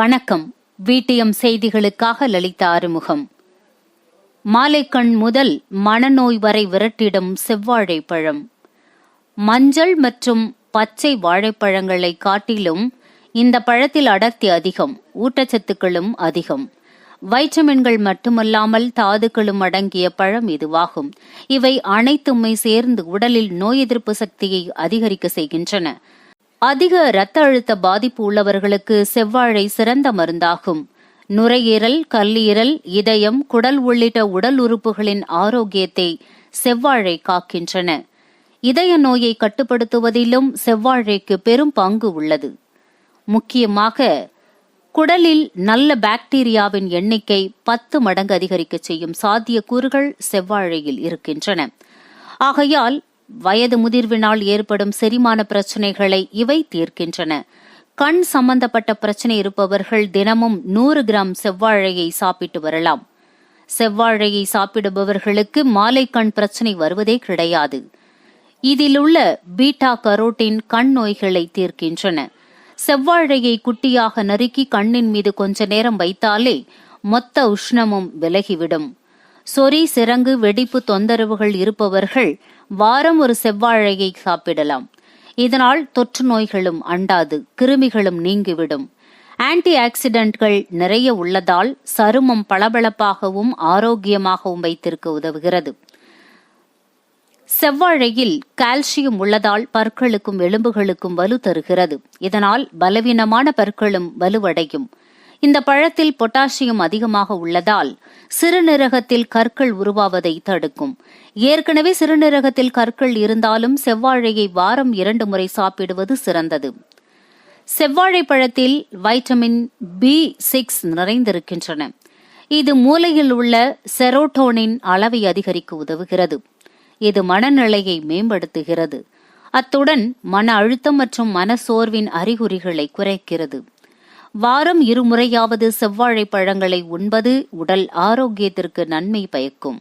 வணக்கம். வீட்டியம் செய்திகளுக்காக லலிதா ஆறுமுகம் மாலைக்கண் முதல் மனநோய் வரை விரட்டிடும் செவ்வாழை பழம். மஞ்சள் மற்றும் பச்சை வாழைப்பழங்களை காட்டிலும் இந்த பழத்தில் அடர்த்தி அதிகம் ஊட்டச்சத்துக்களும் அதிகம். வைட்டமின்கள் மட்டுமல்லாமல் தாதுக்களும் அடங்கிய பழம் இதுவாகும். இவை அனைத்துமே சேர்ந்து உடலில் நோய் எதிர்ப்பு சக்தியை அதிகரிக்க செய்கின்றன. அதிக இரத்த அழுத்த பாதிப்பு உள்ளவர்களுக்கு செவ்வாழை சிறந்த மருந்தாகும். நுரையீரல் கல்லீரல் இதயம் குடல் உள்ளிட்ட உடல் உறுப்புகளின் ஆரோக்கியத்தை செவ்வாழை காக்கின்றன. இதய நோயை கட்டுப்படுத்துவதிலும் செவ்வாழைக்கு பெரும் பங்கு உள்ளது. முக்கியமாக குடலில் நல்ல பாக்டீரியாவின் எண்ணிக்கை பத்து மடங்கு அதிகரிக்க செய்யும் சாத்தியக்கூறுகள் செவ்வாழையில் இருக்கின்றன. ஆகையால் வயது முதிர்வினால் ஏற்படும் செரிமான பிரச்சனைகளை இவை தீர்க்கின்றன. கண் சம்பந்தப்பட்ட பிரச்சனை இருப்பவர்கள் தினமும் நூறு கிராம் செவ்வாழையை சாப்பிட்டு வரலாம். செவ்வாழையை சாப்பிடுபவர்களுக்கு மாலை கண் பிரச்சனை வருவதே கிடையாது. இதிலுள்ள பீட்டா கரோட்டின் கண் நோய்களை தீர்க்கின்றன. செவ்வாழையை குட்டியாக நறுக்கி கண்ணின் மீது கொஞ்ச நேரம் வைத்தாலே மொத்த உஷ்ணமும் விலகிவிடும். சொறி சிறங்கு வெடிப்பு தொந்தரவுகள் இருப்பவர்கள் வாரம் ஒரு செவ்வாழையை சாப்பிடலாம். இதனால் தொற்று நோய்களும் அண்டாது கிருமிகளும் நீங்கிவிடும். ஆன்டி ஆக்சிடென்ட்கள் நிறைய உள்ளதால் சருமம் பளபளப்பாகவும் ஆரோக்கியமாகவும் வைத்திருக்க உதவுகிறது. செவ்வாழையில் கால்சியம் உள்ளதால் பற்களுக்கும் எலும்புகளுக்கும் வலு தருகிறது. இதனால் பலவீனமான பற்களும் வலுவடையும். இந்த பழத்தில் பொட்டாசியம் அதிகமாக உள்ளதால் சிறுநீரகத்தில் கற்கள் உருவாவதை தடுக்கும். ஏற்கனவே சிறுநீரகத்தில் கற்கள் இருந்தாலும் செவ்வாழையை வாரம் இரண்டு முறை சாப்பிடுவது சிறந்தது. செவ்வாழை பழத்தில் வைட்டமின் பி சிக்ஸ் நிறைந்திருக்கின்றன. இது மூளையில் உள்ள செரோட்டோனின் அளவை அதிகரிக்க உதவுகிறது. இது மனநிலையை மேம்படுத்துகிறது. அத்துடன் மன அழுத்தம் மற்றும் மன சோர்வின் அறிகுறிகளை குறைக்கிறது. வாரம் இருமுறையாவது செவ்வாழை பழங்களை உண்பது உடல் ஆரோக்கியத்திற்கு நன்மை பயக்கும்.